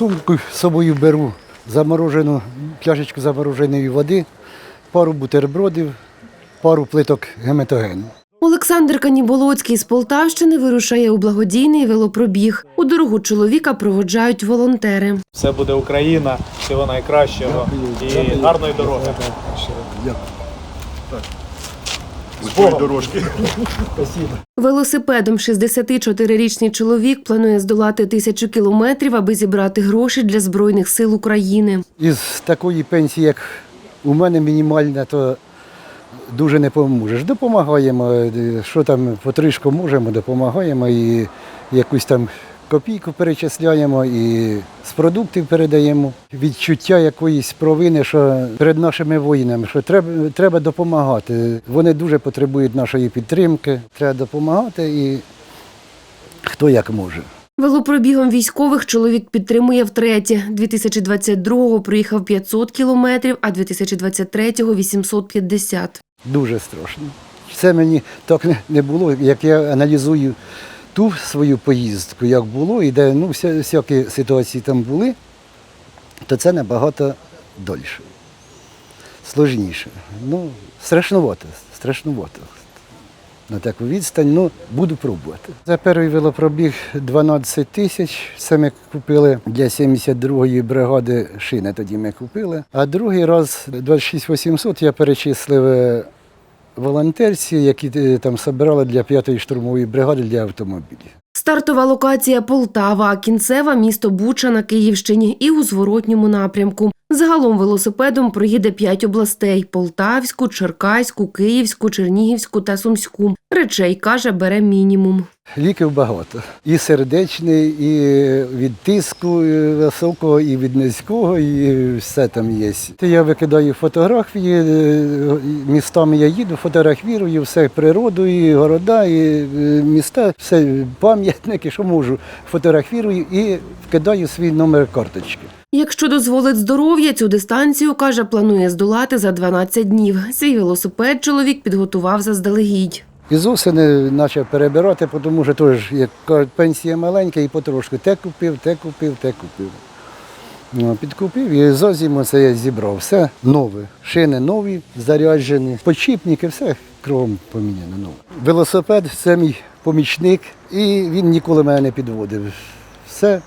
сумку з собою беру заморожену, пляшечку замороженої води, пару бутербродів, пару плиток геметогену. Олександр Каніболоцький з Полтавщини вирушає у благодійний велопробіг. У дорогу чоловіка проводжають волонтери. Все буде Україна, всього найкращого і гарної дороги. З Богом. дорожки. Велосипедом 64-річний чоловік планує здолати тисячу кілометрів, аби зібрати гроші для Збройних сил України. Із такої пенсії, як у мене мінімальна, то дуже не поможеш. Допомагаємо, е, що там потрішку можемо, допомагаємо і якусь там копійку перечисляємо і з продуктів передаємо. Відчуття якоїсь провини, що перед нашими воїнами, що треба, треба допомагати. Вони дуже потребують нашої підтримки. Треба допомагати і хто як може. Велопробігом військових чоловік підтримує втретє. 2022-го проїхав 500 кілометрів, а 2023-го – 850. Дуже страшно. Це мені так не- було, як я аналізую ту свою поїздку, як було, і де ну, вся, всякі ситуації там були, то це набагато дольше, сложніше. Ну, страшнувато, страшнувато. На таку відстань, ну, буду пробувати. За перший велопробіг 12 тисяч. Це ми купили для 72-ї бригади шини тоді ми купили. А другий раз 26 800 я перечислив е, волонтерці, які е, там збирали для 5-ї штурмової бригади для автомобілів. Стартова локація Полтава, кінцева місто Буча на Київщині і у зворотньому напрямку. Загалом велосипедом проїде п'ять областей: Полтавську, Черкаську, Київську, Чернігівську та Сумську. Речей каже, бере мінімум. Ліків багато. І сердечний, і від тиску високого, і від низького, і все там є. Я викидаю фотографії, е, містами я їду, фотографірую все природу, і города, і е, міста, все пам'ятники, що можу. Фотографірую і вкидаю свій номер карточки. Якщо дозволить здоров'я, цю дистанцію, каже, планує здолати за 12 днів. Свій велосипед чоловік підготував заздалегідь. І з осени почав перебирати, тому що теж як кажуть, пенсія маленька і потрошку те купив, те купив, те купив. Ну, підкупив і за зиму це я зібрав. Все нове. Шини нові, заряджені, почіпники, все кругом поміняно нове. Велосипед це мій помічник, і він ніколи мене не підводив. Все.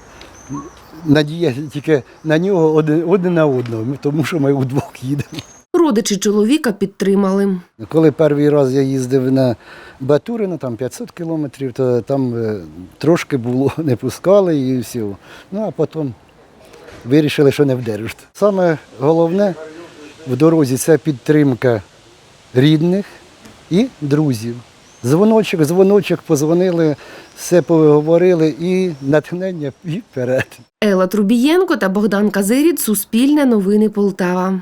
Надія тільки на нього один, один на одного, тому що ми удвох їдемо. Родичі чоловіка підтримали. Коли перший раз я їздив на Батурину, там 500 кілометрів, то там е, трошки було, не пускали і все. Ну а потім вирішили, що не вдержать. Саме головне в дорозі це підтримка рідних і друзів. Дзвоночок, дзвоночок, позвонили, все поговорили і натхнення і вперед. Ела Трубієнко та Богдан Казирід. Суспільне новини Полтава.